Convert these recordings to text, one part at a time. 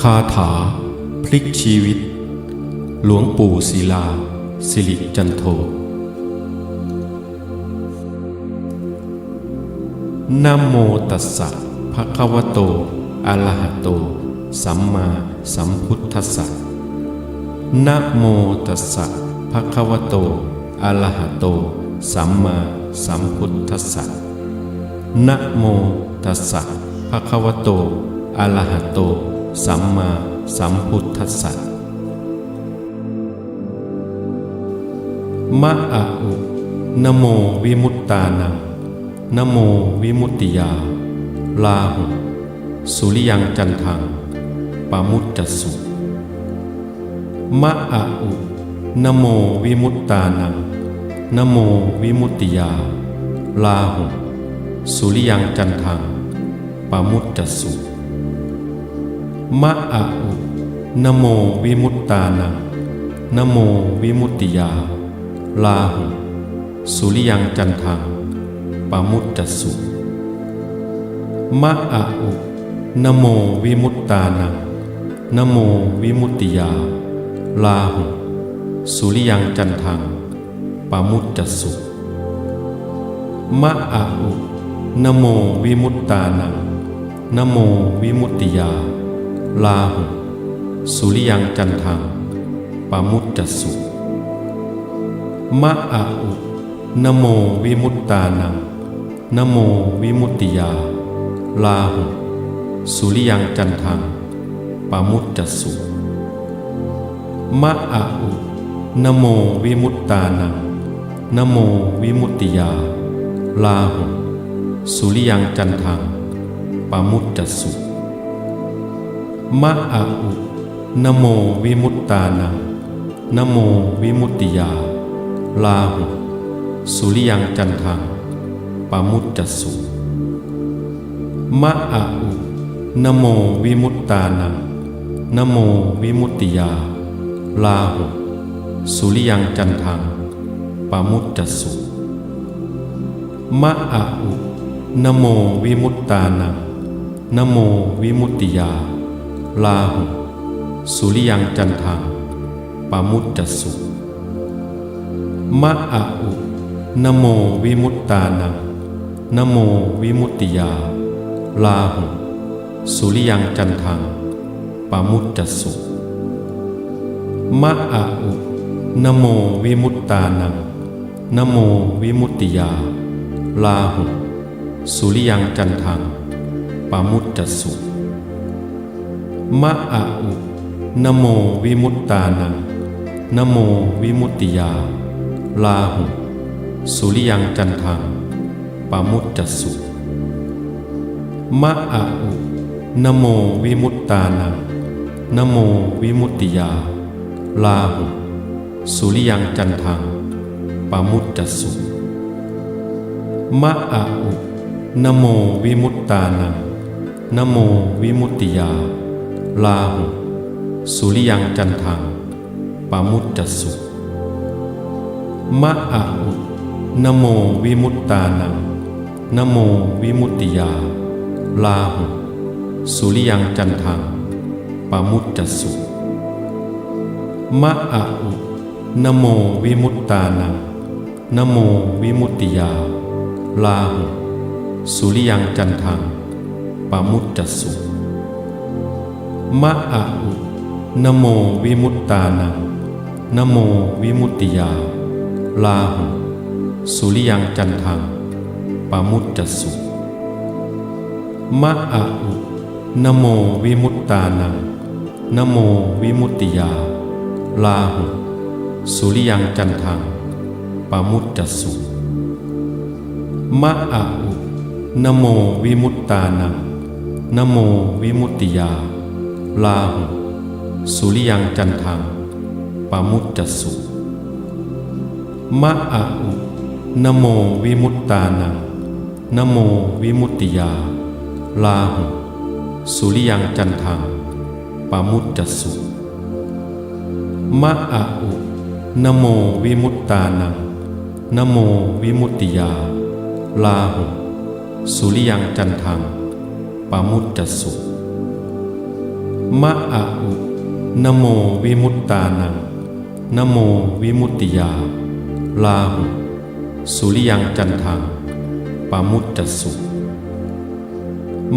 คาถา พลิกชีวิต หลวงปู่ศิลา สิริจันโท นะโมตัสสะภะคะวะโต อะระหะโต สัมมาสัมพุทธัสสะ นะโมตัสสะภะคะวะโต อะระหะโต สัมมาสัมพุทธัสสะ นะโมตัสสะภะคะวะโต อะระหะโต สัมมาสัมพุทธัสสะมะอะอุนะโมวิมุตตานังนะโมวิมุตติยา ลาหุ สุริยังจันทังปามุจจสุมะอะอุนะโมวิมุตตานังนะโมวิมุตติยา ลาหุ สุริยังจันทังปามุจจสุ มะอะอุนโมวิมุตตานังนโมวิมุตติยา ลาหุ สุริยังจันทังปามุจจสุมะอะอุนโมวิมุตตานังนโมวิมุตติยา ลาหุ สุริยังจันทังปามุจจสุมะอะอุนโมวิมุตตานังนโมวิมุตติยา ลาหุสุริยังจันทังปามุจจสุมะอะอุนะโมวิมุตตานังนะโมวิมุตติยา ลาหุสุริยังจันทังปามุจจสุมะอะอุนะโมวิมุตตานังนะโมวิมุตติยา ลาหุสุริยังจันทังปามุจจสุ มะอะอุนโมวิมุตตานังนโมวิมุตติยา ลาหุ สุริยังจันทังปามุจจสุมะอะอุนโมวิมุตตานังนโมวิมุตติยา ลาหุ สุริยังจันทังปามุจจสุมะอะอุนโมวิมุตตานังนโมวิมุตติยา ลาหุสุริยังจันทังปามุจจสุมะอะอุนโมวิมุตตานังนโมวิมุตติยา ลาหุสุริยังจันทังปามุจจสุมะอะอุนโมวิมุตตานังนโมวิมุตติยา ลาหุสุริยังจันทังปามุจจสุ มะอะอุนโมวิมุตตานังนโมวิมุตติยา ลาหุ สุริยังจันทังปามุจจสุมะอะอุนโมวิมุตตานังนโมวิมุตติยา ลาหุ สุริยังจันทังปามุจจสุมะอะอุนโมวิมุตตานังนโมวิมุตติยา ลาหุสุริยังจันทังปามุจจสุมะอะอุนะโมวิมุตตานังนะโมวิมุตติยา ลาหุสุริยังจันทังปามุจจสุมะอะอุนะโมวิมุตตานังนะโมวิมุตติยา ลาหุสุริยังจันทังปามุจจสุ มะอะอุนโมวิมุตตานังนโมวิมุตติยา ลาหุ สุริยังจันทังปามุจจสุมะอะอุนโมวิมุตตานังนโมวิมุตติยา ลาหุ สุริยังจันทังปามุจจสุมะอะอุนโมวิมุตตานังนโมวิมุตติยา ลาหุสุริยังจันทังปามุจจสุมะอะอุนะโมวิมุตตานังนะโมวิมุตติยา ลาหุสุริยังจันทังปามุจจสุมะอะอุนะโมวิมุตตานังนะโมวิมุตติยา ลาหุสุริยังจันทังปามุจจสุ มะอะอุนโมวิมุตตานังนโมวิมุตติยา ลาหุ สุริยังจันทังปามุตจสุ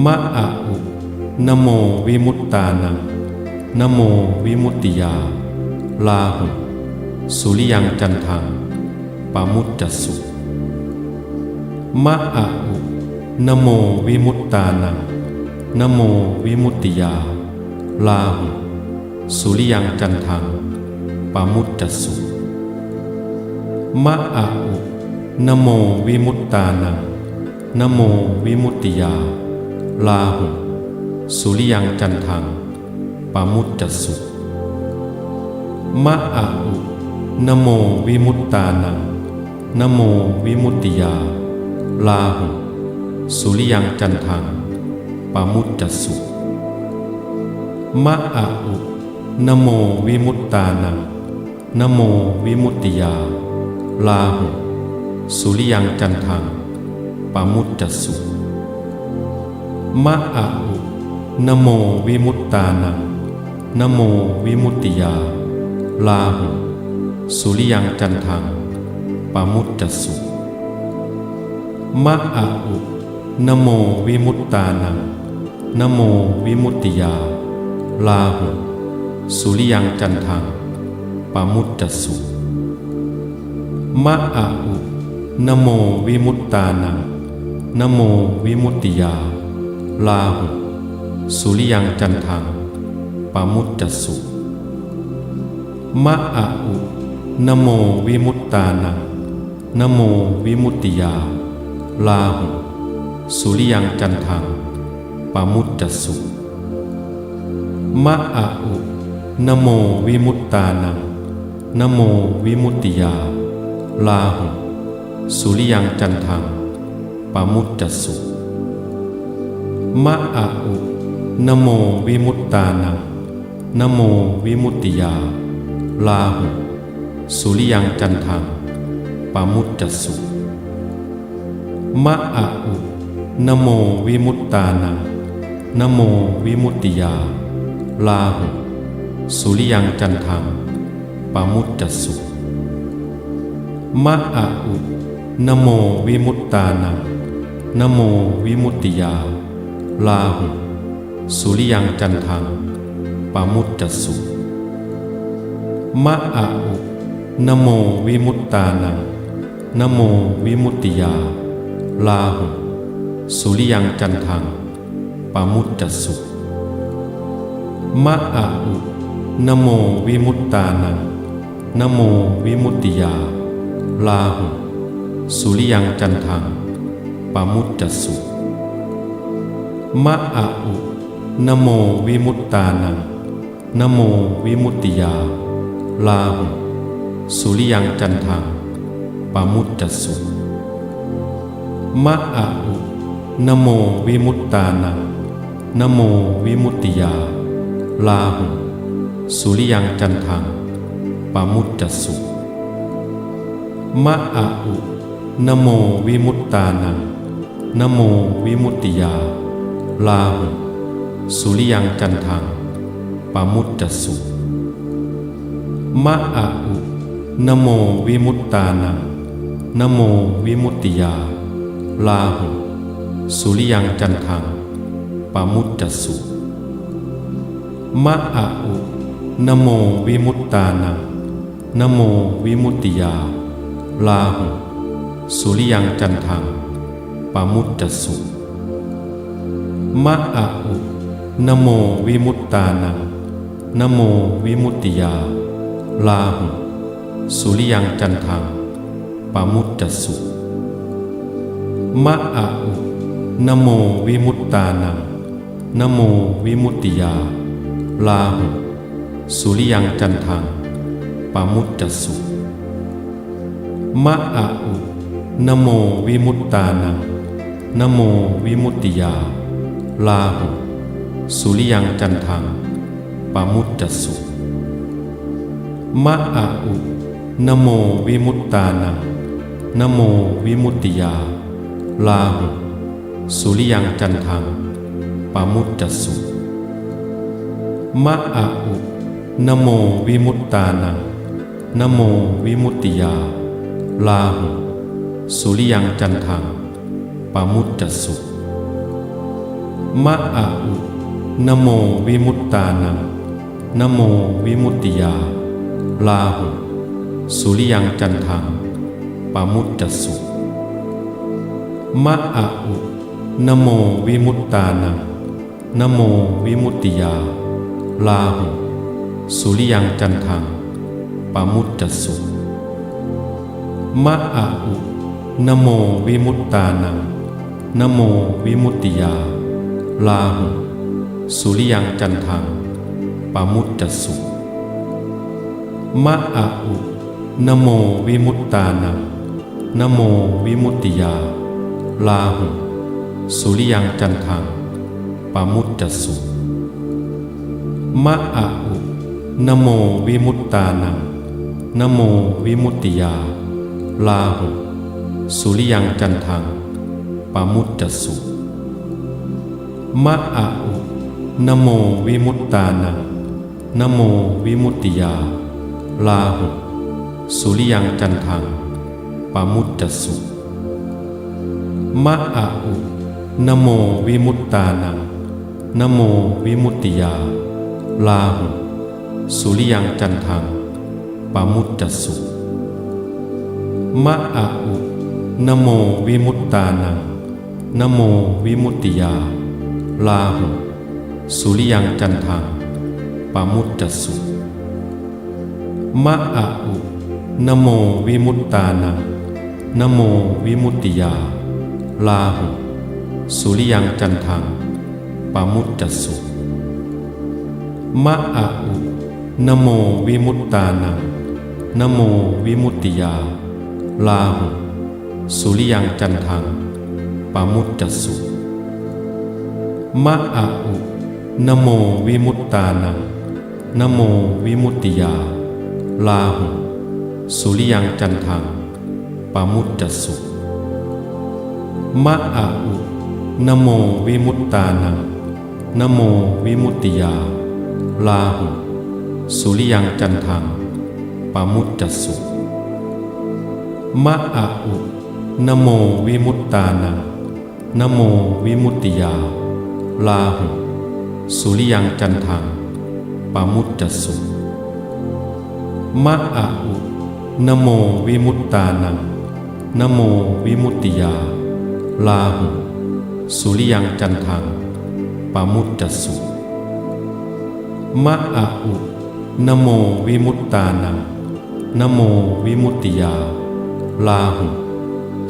มะอะอุนโมวิมุตตานังนโมวิมุตติยา ลาหุ สุริยังจันทังปามุตจสุมะอะอุนโมวิมุตตานังนโมวิมุตติยา ลาหุสุริยังจันทังปามุตจสุมะอะอุนะโมวิมุตตานังนะโมวิมุตติยา ลาหุสุริยังจันทังปามุตจสุมะอะอุนะโมวิมุตตานังนะโมวิมุตติยา ลาหุสุริยังจันทังปามุตจสุ มะอะอุนโมวิมุตตานังนโมวิมุตติยา ลาหุ สุริยังจันทังปามุตจสุมะอะอุนโมวิมุตตานังนโมวิมุตติยา ลาหุ สุริยังจันทังปามุตจสุมะอะอุนโมวิมุตตานังนโมวิมุตติยา ลาหุ สุริยังจันทังปามุตจสุมะอะอุนะโมวิมุตตานังนะโมวิมุตติยา ลาหุ สุริยังจันทังปามุตจสุมะอะอุนะโมวิมุตตานังนะโมวิมุตติยา ลาหุ สุริยังจันทังปามุตจสุ มะอะอุนโมวิมุตตานังนโมวิมุตติยา ลาหุสุริยังจันทังปามุตจสุมะอะอุนโมวิมุตตานังนโมวิมุตติยา ลาหุสุริยังจันทังปามุตจสุมะอะอุนโมวิมุตตานังนโมวิมุตติยา ลาหุสุริยังจันทังปามุตจสุมะอะอุนะโมวิมุตตานังนะโมวิมุตติยา ลาหุสุริยังจันทังปามุตจสุมะอะอุนะโมวิมุตตานังนะโมวิมุตติยา ลาหุสุริยังจันทังปามุตจสุ มะอะอุนโมวิมุตตานังนโมวิมุตติยา ลาหุ สุริยังจันทังปามุตจสุมะอะอุนโมวิมุตตานังนโมวิมุตติยา ลาหุ สุริยังจันทังปามุตจสุมะอะอุนโมวิมุตตานังนโมวิมุตติยา ลาหุสุริยังจันทังปามุตจสุมะอะอุนะโมวิมุตตานังนะโมวิมุตติยา ลาหุสุริยังจันทังปามุตจสุมะอะอุนะโมวิมุตตานังนะโมวิมุตติยา ลาหุสุริยังจันทังปามุตจสุ มะอะอุนโมวิมุตตานังนโมวิมุตติยา ลาหุ สุริยังจันทังปามุตจสุมะอะอุนโมวิมุตตานังนโมวิมุตติยา ลาหุ สุริยังจันทังปามุตจสุมะอะอุนโมวิมุตตานังนโมวิมุตติยา ลาหุสุริยังจันทังปามุตจสุมะอะอุนะโมวิมุตตานังนะโมวิมุตติยา ลาหุสุริยังจันทังปามุตจสุมะอะอุนะโมวิมุตตานังนะโมวิมุตติยา ลาหุสุริยังจันทังปามุตจสุ มะอะอุนโมวิมุตตานังนโมวิมุตติยา ลาหุสุริยังจันทังปามุตจสุมะอะอุนโมวิมุตตานังนโมวิมุตติยา ลาหุสุริยังจันทังปามุตจสุมะอะอุนโมวิมุตตานังนโมวิมุตติยา ลาหุสุริยังจันทังปามุตจสุมะอะอุนะโมวิมุตตานังนะโมวิมุตติยา ลาหุสุริยังจันทังปามุตจสุมะอะอุนะโมวิมุตตานังนะโมวิมุตติยา ลาหุสุริยังจันทังปามุตจสุ มะอะอุนโมวิมุตตานังนโมวิมุตติยา ลาหุ สุริยังจันทังปามุตจสุมะอะอุนโมวิมุตตานังนโมวิมุตติยา ลาหุ สุริยังจันทังปามุตจสุมะอะอุนโมวิมุตตานังนโมวิมุตติยา ลาหุสุริยังจันทังปามุตจสุมะอะอุนะโมวิมุตตานังนะโมวิมุตติยา ลาหุสุริยังจันทังปามุตจสุมะอะอุนะโมวิมุตตานังนะโมวิมุตติยา ลาหุสุริยังจันทังปามุตจสุ มะอะอุนโมวิมุตตานังนโมวิมุตติยา ลาหุสุริยังจันทังปามุตจสุมะอะอุนโมวิมุตตานังนโมวิมุตติยา ลาหุสุริยังจันทังปามุตจสุมะอะอุนโมวิมุตตานังนโมวิมุตติยา ลาหุ สุริยังจันทังปามุตจสุมะอะอุนโมวิมุตตานังนโมวิมุตติยา ลาหุ สุริยังจันทังปามุตจสุมะอะอุนโมวิมุตตานังนโมวิมุตติยา ลาหุ สุริยังจันทังปามุตจสุ มะอะอุนโมวิมุตตานังนโมวิมุตติยา ลาหุ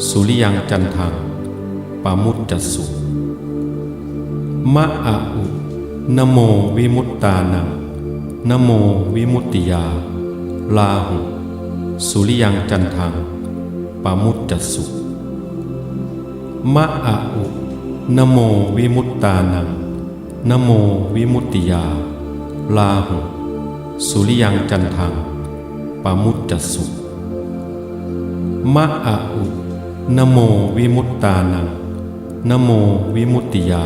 สุริยังจันทังปามุตจสุมะอะอุนโมวิมุตตานังนโมวิมุตติยา ลาหุ สุริยังจันทังปามุตจสุมะอะอุนโมวิมุตตานังนโมวิมุตติยา ลาหุ สุริยังจันทังปามุตจสุมะอะอุนโมวิมุตตานังนโมวิมุตติยา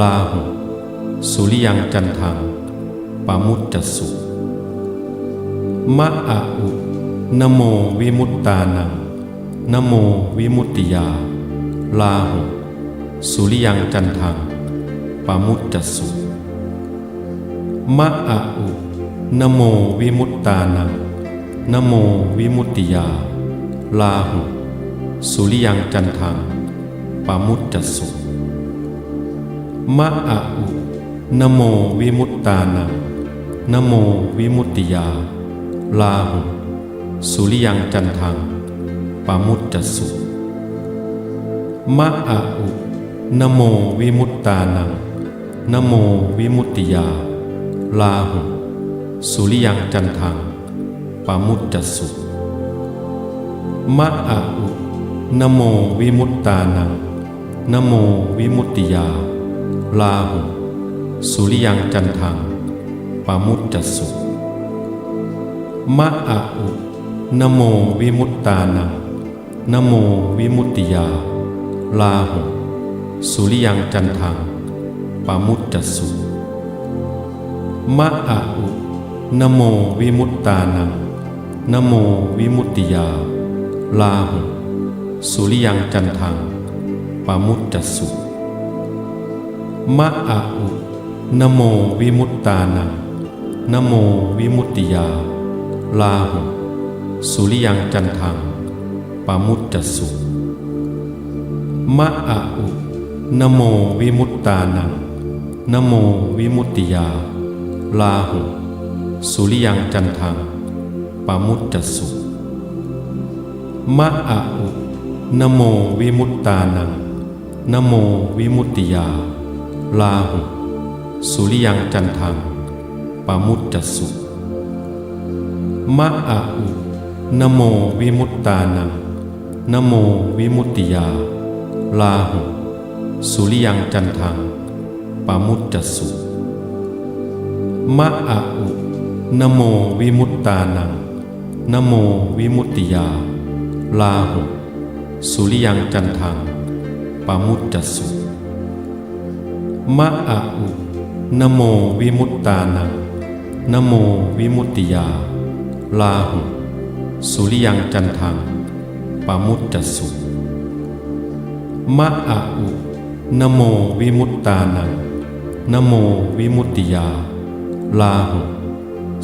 ลาหุ สุริยังจันทังปามุตจสุมะอะอุนโมวิมุตตานังนโมวิมุตติยา ลาหุ สุริยังจันทังปามุตจสุ มะอะอุนโมวิมุตตานังนโมวิมุตติยา ลาหุ สุริยังจันทังปามุตจสุมะอะอุนโมวิมุตตานังนโมวิมุตติยา ลาหุ สุริยังจันทังปามุตจสุมะอะอุนโมวิมุตตานังนโมวิมุตติยา ลาหุสุริยังจันทังปามุตจสุมะอะอุนะโมวิมุตตานังนะโมวิมุตติยา ลาหุสุริยังจันทังปามุตจสุมะอะอุนะโมวิมุตตานังนะโมวิมุตติยา ลาหุสุริยังจันทังปามุตจสุ มะอะอุนโมวิมุตตานังนโมวิมุตติยา ลาหุสุริยังจันทังปามุตจสสุมะอะอุนโมวิมุตตานังนโมวิมุตติยา ลาหุสุริยังจันทังปามุตจสสุมะอะอุนโมวิมุตตานังนโมวิมุตติยา ลาหุ สุริยังจันทังปามุตจสสุมะอะอุนะโมวิมุตตานังนะโมวิมุตติยา ลาหุ สุริยังจันทังปามุตจสสุมะอะอุนะโมวิมุตตานังนะโมวิมุตติยา ลาหุ สุริยังจันทังปามุตจสสุ มะอะอุนโมวิมุตตานังนโมวิมุตติยา ลาหุสุริยังจันทังปามุตจสสุมะอะอุนโมวิมุตตานังนโมวิมุตติยา ลาหุสุริยังจันทังปามุตจสสุมะอะอุนโมวิมุตตานังนโมวิมุตติยา ลาหุ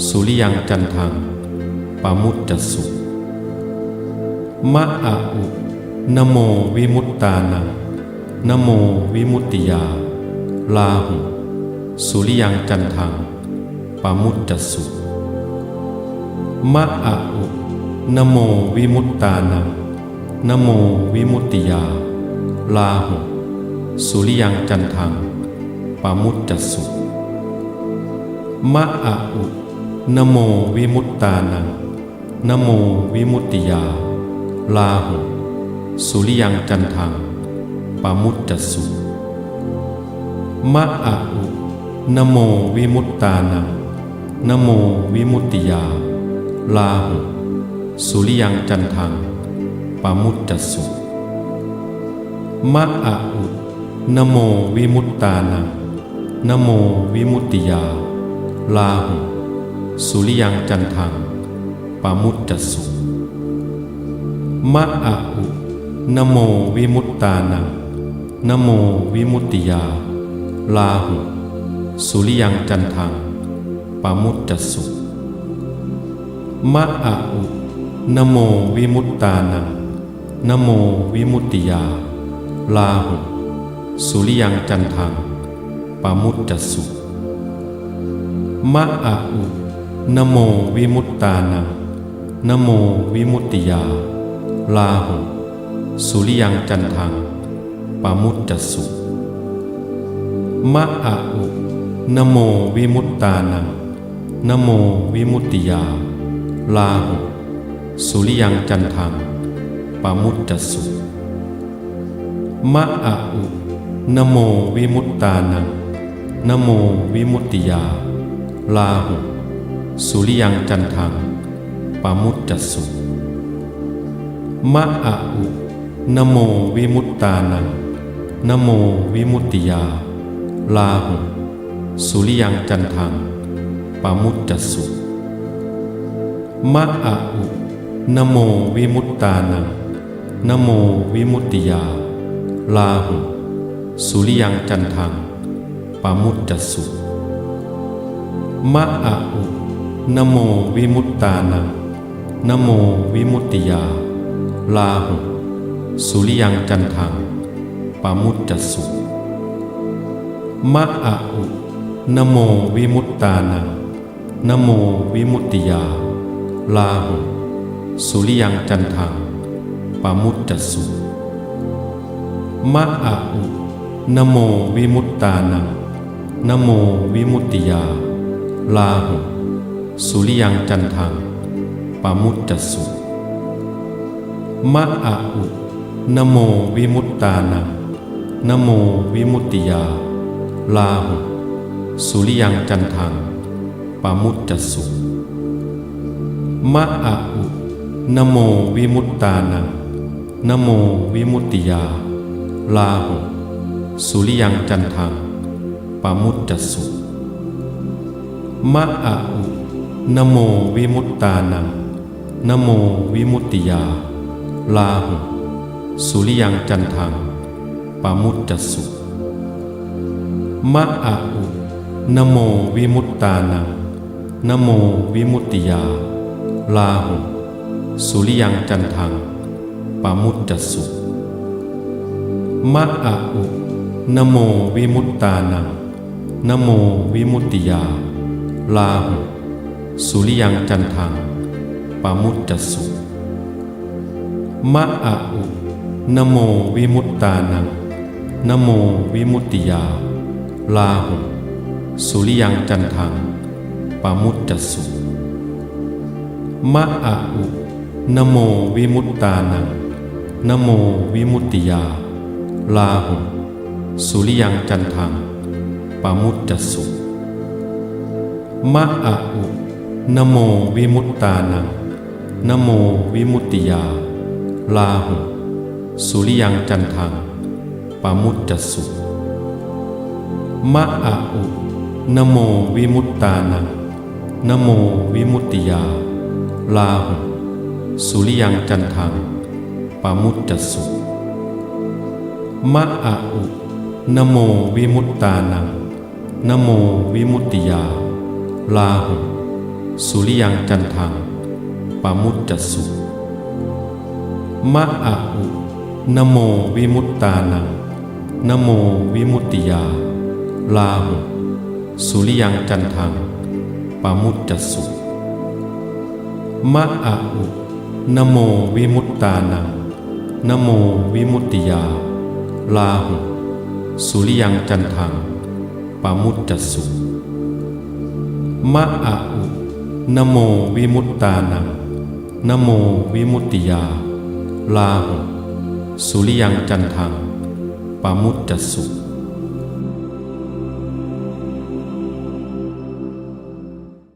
สุริยังจันทังปามุตจสสุมะอะอุนะโมวิมุตตานังนะโมวิมุตติยาลาหุสุริยังจันทังปามุตจสสุมะอะอุนะโมวิมุตตานังนะโมวิมุตติยา ลาหุสุริยังจันทังปามุตจสุ มะอะอุนโมวิมุตตานังนโมวิมุตติยา ลาหุ สุริยังจันทังปามุตจสสุมะอะอุนโมวิมุตตานังนโมวิมุตติยา ลาหุ สุริยังจันทังปามุตจสสุมะอะอุนโมวิมุตตานังนโมวิมุตติยา ลาหุสุริยังจันทังปามุตจสสุมะอะอุนโมวิมุตตานังนโมวิมุตติยา ลาหุสุริยังจันทังปามุตจสสุมะอะอุนโมวิมุตตานังนโมวิมุตติยา ลาหุสุริยังจันทังปามุตจสสุ มะอะอุนโมวิมุตตานังนโมวิมุตติยา ลาหุสุริยังจันทังปามุตจสสุมะอะอุนโมวิมุตตานังนโมวิมุตติยา ลาหุสุริยังจันทังปามุตจสสุมะอะอุนโมวิมุตตานังนโมวิมุตติยา ลาหุ สุริยังจันทังปามุตจสสุมะอะอุนโมวิมุตตานังนโมวิมุตติยา ลาหุ สุริยังจันทังปามุตจสสุมะอะอุนโมวิมุตตานังนโมวิมุตติยา ลาหุ สุริยังจันทังปามุตจสสุ มะอะอุนโมวิมุตตานังนโมวิมุตติยา ลาหุ สุริยังจันทังปามุตจสสุมะอะอุนโมวิมุตตานังนโมวิมุตติยา ลาหุ สุริยังจันทังปามุตจสสุมะอะอุนโมวิมุตตานังนโมวิมุตติยา ลาหุสุริยังจันทังปามุตจสสุมะอะอุนโมวิมุตตานังนโมวิมุตติยาลาหุสุริยังจันทังปามุตจสสุมะอะอุนโมวิมุตตานังนโมวิมุตติยา ลาหุสุริยังจันทังปามุตจสุ มะอะอุนโมวิมุตตานังนโมวิมุตติยา ลาหุ สุริยังจันทังปามุตจสสุมะอะอุนโมวิมุตตานังนโมวิมุตติยา ลาหุ สุริยังจันทังปามุตจสสุมะอะอุนโมวิมุตตานังนโมวิมุตติยา ลาหุสุริยังจันทังปามุตจสสุมะอะอุนะโมวิมุตตานังนะโมวิมุตติยา ลาหุสุริยังจันทังปามุตจสสุมะอะอุนะโมวิมุตตานังนะโมวิมุตติยา ลาหุสุริยังจันทังปามุตจสสุ มะอะอุนโมวิมุตตานังนโมวิมุตติยา ลาหุ สุริยังจันทังปามุตจสสุมะอะอุนโมวิมุตตานังนโมวิมุตติยา ลาหุ สุริยังจันทังปามุตจสสุมะอะอุนโมวิมุตตานังนโมวิมุตติยา ลาหุสุริยังจันทังปามุตจสสุมะอะอุนะโมวิมุตตานังนะโมวิมุตติยา ลาหุสุริยังจันทังปามุตจสสุมะอะอุนะโมวิมุตตานังนะโมวิมุตติยา ลาหุสุริยังจันทังปามุตจสสุ มะอะอุนโมวิมุตตานังนโมวิมุตติยา ลาหุสุริยังจันทังปามุตจสสุ